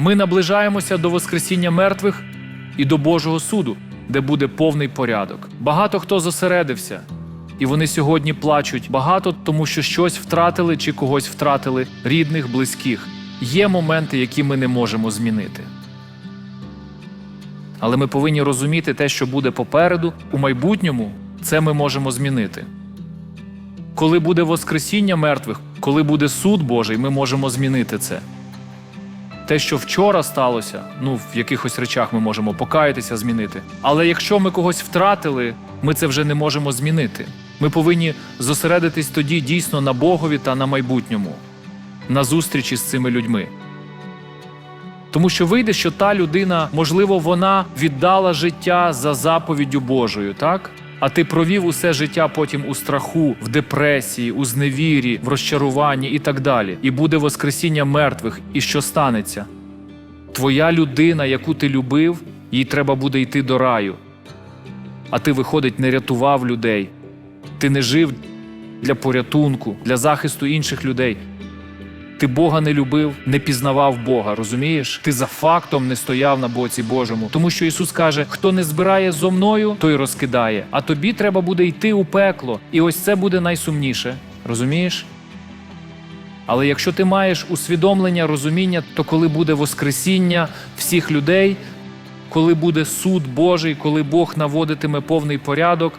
Ми наближаємося до Воскресіння мертвих і до Божого суду, де буде повний порядок. Багато хто зосередився, і вони сьогодні плачуть багато, тому що щось втратили чи когось втратили, рідних, близьких. Є моменти, які ми не можемо змінити. Але ми повинні розуміти те, що буде попереду, у майбутньому це ми можемо змінити. Коли буде Воскресіння мертвих, коли буде суд Божий, ми можемо змінити це. Те, що вчора сталося, ну в якихось речах ми можемо покаятися, змінити. Але якщо ми когось втратили, ми це вже не можемо змінити. Ми повинні зосередитись тоді дійсно на Богові та на майбутньому, на зустрічі з цими людьми. Тому що вийде, що та людина, можливо, вона віддала життя за заповіддю Божою, так? А ти провів усе життя потім у страху, в депресії, у зневірі, в розчаруванні і так далі. І буде Воскресіння мертвих. І що станеться? Твоя людина, яку ти любив, їй треба буде йти до раю. А ти, виходить, не рятував людей. Ти не жив для порятунку, для захисту інших людей. Ти Бога не любив, не пізнавав Бога, розумієш? Ти за фактом не стояв на боці Божому. Тому що Ісус каже: хто не збирає зо мною, той розкидає. А тобі треба буде йти у пекло. І ось це буде найсумніше. Розумієш? Але якщо ти маєш усвідомлення, розуміння, то коли буде Воскресіння всіх людей, коли буде суд Божий, коли Бог наводитиме повний порядок,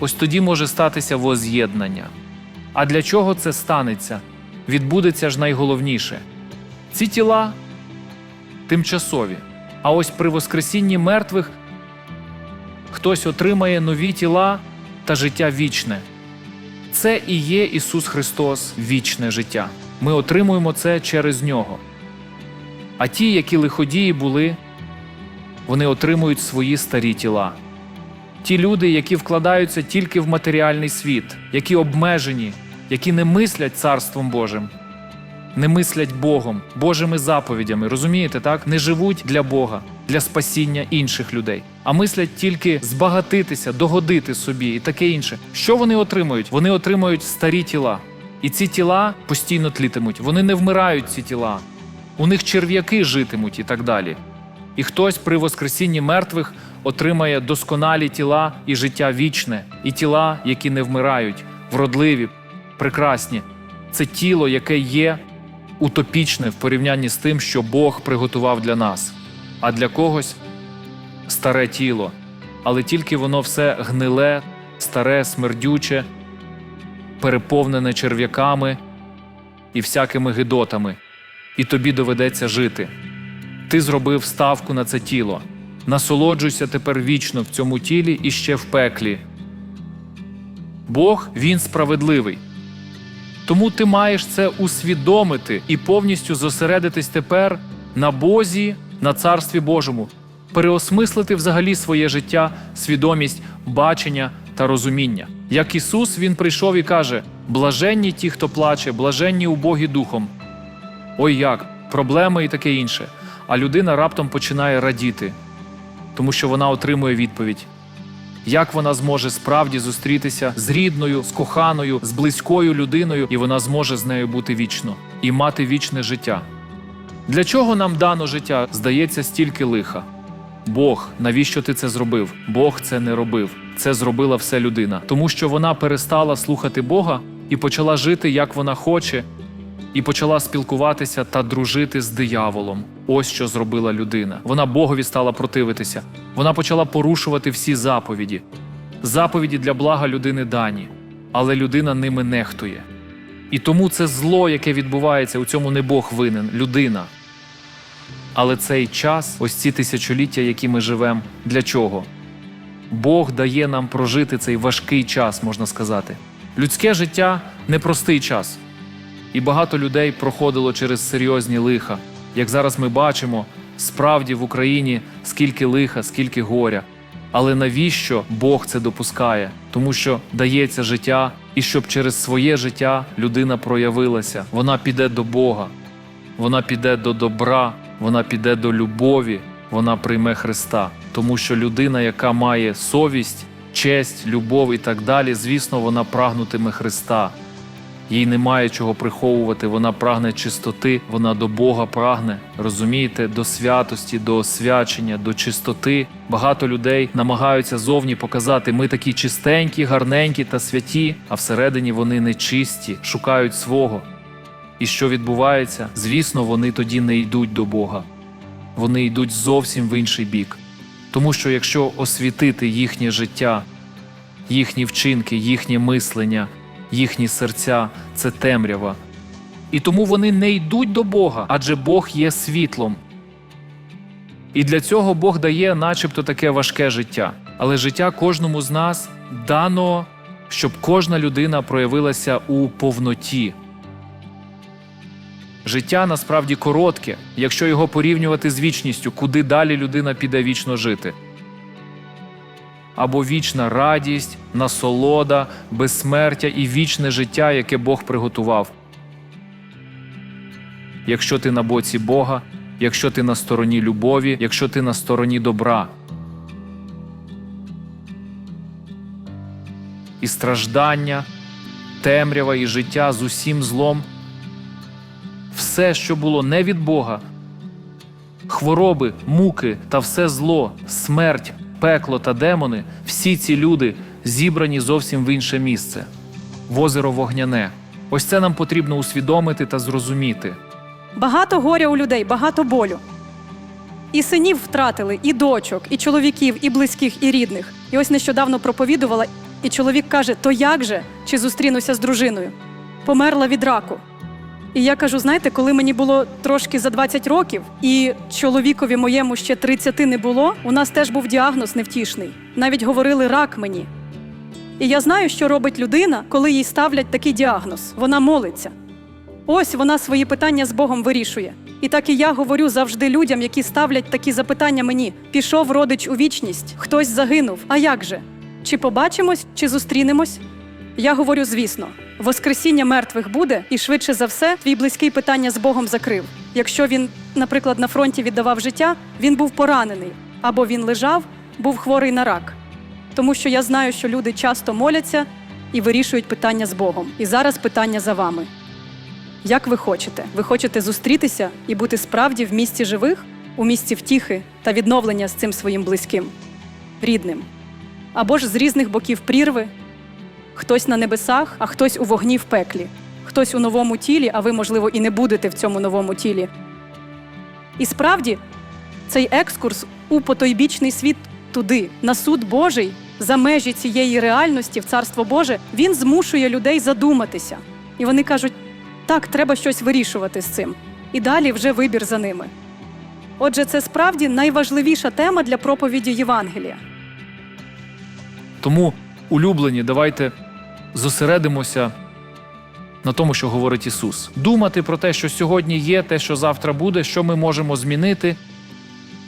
ось тоді може статися воз'єднання. А для чого це станеться? Відбудеться ж найголовніше. Ці тіла тимчасові. А ось при Воскресінні мертвих хтось отримає нові тіла та життя вічне. Це і є Ісус Христос, вічне життя. Ми отримуємо це через Нього. А ті, які лиходії були, вони отримують свої старі тіла. Ті люди, які вкладаються тільки в матеріальний світ, які обмежені, які не мислять Царством Божим, не мислять Богом, Божими заповідями, розумієте, так? Не живуть для Бога, для спасіння інших людей, а мислять тільки збагатитися, догодити собі і таке інше. Що вони отримують? Вони отримують старі тіла. І ці тіла постійно тлітимуть. Вони не вмирають, ці тіла. У них черв'яки житимуть і так далі. І хтось при Воскресінні мертвих отримає досконалі тіла і життя вічне, і тіла, які не вмирають, вродливі, прекрасні. Це тіло, яке є утопічне в порівнянні з тим, що Бог приготував для нас. А для когось старе тіло, але тільки воно все гниле, старе, смердюче, переповнене черв'яками і всякими гидотами, і тобі доведеться жити. Ти зробив ставку на це тіло. Насолоджуйся тепер вічно в цьому тілі і ще в пеклі. Бог він справедливий. Тому ти маєш це усвідомити і повністю зосередитись тепер на Бозі, на Царстві Божому, переосмислити взагалі своє життя, свідомість, бачення та розуміння. Як Ісус Він прийшов і каже: блаженні ті, хто плаче, блаженні убогі духом. Ой як, проблеми і таке інше. А людина раптом починає радіти, тому що вона отримує відповідь. Як вона зможе справді зустрітися з рідною, з коханою, з близькою людиною, і вона зможе з нею бути вічно і мати вічне життя? Для чого нам дано життя? Здається, стільки лиха. Бог, навіщо ти це зробив? Бог це не робив. Це зробила все людина, тому що вона перестала слухати Бога і почала жити, як вона хоче, і почала спілкуватися та дружити з дияволом. Ось що зробила людина. Вона Богові стала противитися. Вона почала порушувати всі заповіді. Заповіді для блага людини дані, але людина ними нехтує. І тому це зло, яке відбувається, у цьому не Бог винен, людина. Але цей час, ось ці тисячоліття, які ми живемо, для чого? Бог дає нам прожити цей важкий час, можна сказати. Людське життя непростий час. І багато людей проходило через серйозні лиха. Як зараз ми бачимо, справді в Україні скільки лиха, скільки горя. Але навіщо Бог це допускає? Тому що дається життя, і щоб через своє життя людина проявилася. Вона піде до Бога, вона піде до добра, вона піде до любові, вона прийме Христа. Тому що людина, яка має совість, честь, любов і так далі, звісно, вона прагнутиме Христа. Їй немає чого приховувати, вона прагне чистоти, вона до Бога прагне, розумієте, до святості, до освячення, до чистоти. Багато людей намагаються зовні показати, ми такі чистенькі, гарненькі та святі, а всередині вони нечисті, шукають свого. І що відбувається? Звісно, вони тоді не йдуть до Бога. Вони йдуть зовсім в інший бік. Тому що якщо освітити їхнє життя, їхні вчинки, їхнє мислення, їхні серця це темрява. І тому вони не йдуть до Бога, адже Бог є світлом. І для цього Бог дає начебто таке важке життя. Але життя кожному з нас дано, щоб кожна людина проявилася у повноті. Життя насправді коротке, якщо його порівнювати з вічністю, куди далі людина піде вічно жити. Або вічна радість, насолода, безсмертя і вічне життя, яке Бог приготував. Якщо ти на боці Бога, якщо ти на стороні любові, якщо ти на стороні добра. І страждання, темрява і життя з усім злом все, що було не від Бога, хвороби, муки та все зло, смерть, пекло та демони, всі ці люди зібрані зовсім в інше місце в озеро Вогняне. Ось це нам потрібно усвідомити та зрозуміти. Багато горя у людей, багато болю. І синів втратили, і дочок, і чоловіків, і близьких, і рідних. І ось нещодавно проповідувала, і чоловік каже: То як же? Чи зустрінуся з дружиною? Померла від раку. І я кажу: знаєте, коли мені було трошки за 20 років, і чоловікові моєму ще 30 не було, у нас теж був діагноз невтішний. Навіть говорили рак мені. І я знаю, що робить людина, коли їй ставлять такий діагноз. Вона молиться. Ось вона свої питання з Богом вирішує. І так і я говорю завжди людям, які ставлять такі запитання мені: пішов родич у вічність, хтось загинув. А як же? Чи побачимось, чи зустрінемось? Я говорю, звісно, Воскресіння мертвих буде, і швидше за все, твій близький питання з Богом закрив. Якщо він, наприклад, на фронті віддавав життя, він був поранений, або він лежав, був хворий на рак. Тому що я знаю, що люди часто моляться і вирішують питання з Богом. І зараз питання за вами. Як ви хочете? Ви хочете зустрітися і бути справді в місті живих, у місті втіхи та відновлення з цим своїм близьким, рідним? Або ж з різних боків прірви, хтось на небесах, а хтось у вогні в пеклі, хтось у новому тілі, а ви, можливо, і не будете в цьому новому тілі. І справді, цей екскурс у потойбічний світ туди, на суд Божий, за межі цієї реальності в Царство Боже, він змушує людей задуматися. І вони кажуть: так, треба щось вирішувати з цим. І далі вже вибір за ними. Отже, це справді найважливіша тема для проповіді Євангелія. Тому, улюблені, давайте зосередимося на тому, що говорить Ісус. Думати про те, що сьогодні є, те, що завтра буде, що ми можемо змінити,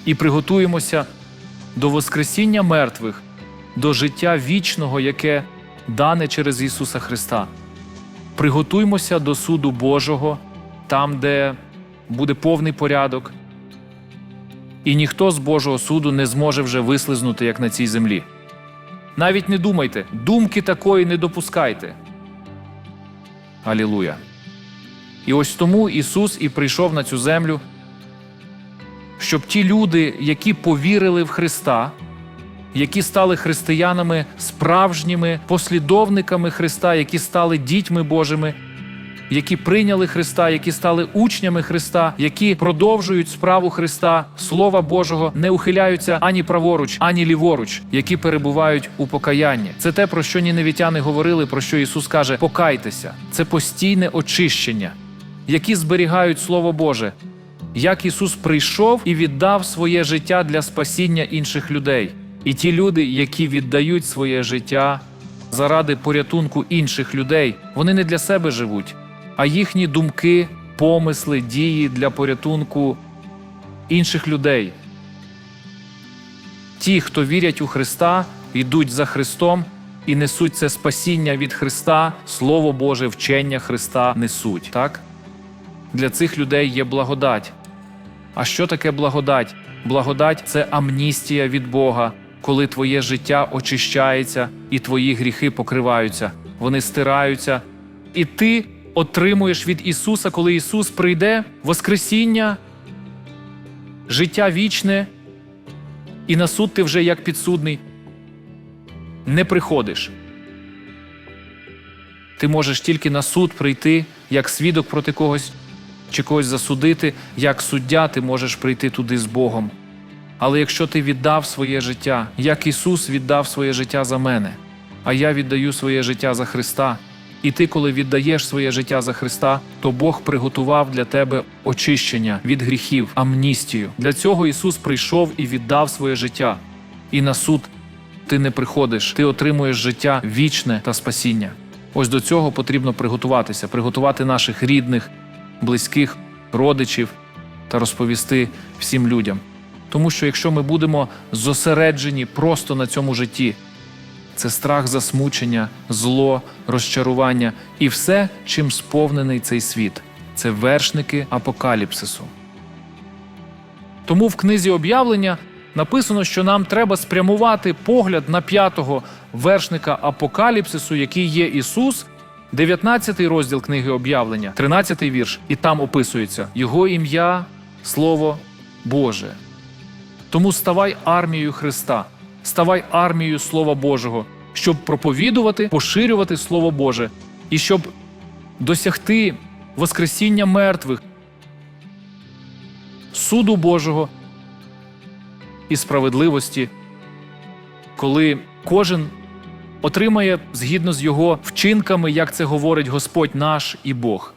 і приготуємося до Воскресіння мертвих, до життя вічного, яке дане через Ісуса Христа. Приготуймося до суду Божого, там, де буде повний порядок, і ніхто з Божого суду не зможе вже вислизнути, як на цій землі. Навіть не думайте, думки такої не допускайте. Алілуя. І ось тому Ісус і прийшов на цю землю, щоб ті люди, які повірили в Христа, які стали християнами справжніми послідовниками Христа, які стали дітьми Божими, які прийняли Христа, які стали учнями Христа, які продовжують справу Христа, Слова Божого, не ухиляються ані праворуч, ані ліворуч, які перебувають у покаянні. Це те, про що ніневітяни говорили, про що Ісус каже: покайтеся. Це постійне очищення, які зберігають Слово Боже. Як Ісус прийшов і віддав своє життя для спасіння інших людей, і ті люди, які віддають своє життя заради порятунку інших людей, вони не для себе живуть, а їхні думки, помисли, дії для порятунку інших людей. Ті, хто вірять у Христа, йдуть за Христом і несуть це спасіння від Христа, Слово Боже, вчення Христа несуть. Так? Для цих людей є благодать. А що таке благодать? Благодать це амністія від Бога, коли твоє життя очищається і твої гріхи покриваються, вони стираються, І ти отримуєш від Ісуса, коли Ісус прийде, Воскресіння, життя вічне, і на суд ти вже як підсудний не приходиш. Ти можеш тільки на суд прийти як свідок проти когось чи когось засудити, як суддя ти можеш прийти туди з Богом. Але якщо ти віддав своє життя, як Ісус віддав своє життя за мене, а я віддаю своє життя за Христа, і ти, коли віддаєш своє життя за Христа, то Бог приготував для тебе очищення від гріхів, амністію. Для цього Ісус прийшов і віддав своє життя. І на суд ти не приходиш, ти отримуєш життя вічне та спасіння. Ось до цього потрібно приготуватися, приготувати наших рідних, близьких, родичів та розповісти всім людям. Тому що якщо ми будемо зосереджені просто на цьому житті, це страх засмучення, зло, розчарування і все, чим сповнений цей світ. Це вершники апокаліпсису. Тому в книзі об'явлення написано, що нам треба спрямувати погляд на п'ятого вершника апокаліпсису, який є Ісус, 19 розділ книги об'явлення, 13 вірш, і там описується Його ім'я, Слово Боже. Тому ставай армією Христа, ставай армією Слова Божого, щоб проповідувати, поширювати Слово Боже і щоб досягти Воскресіння мертвих, суду Божого і справедливості, коли кожен отримає згідно з його вчинками, як це говорить Господь наш і Бог.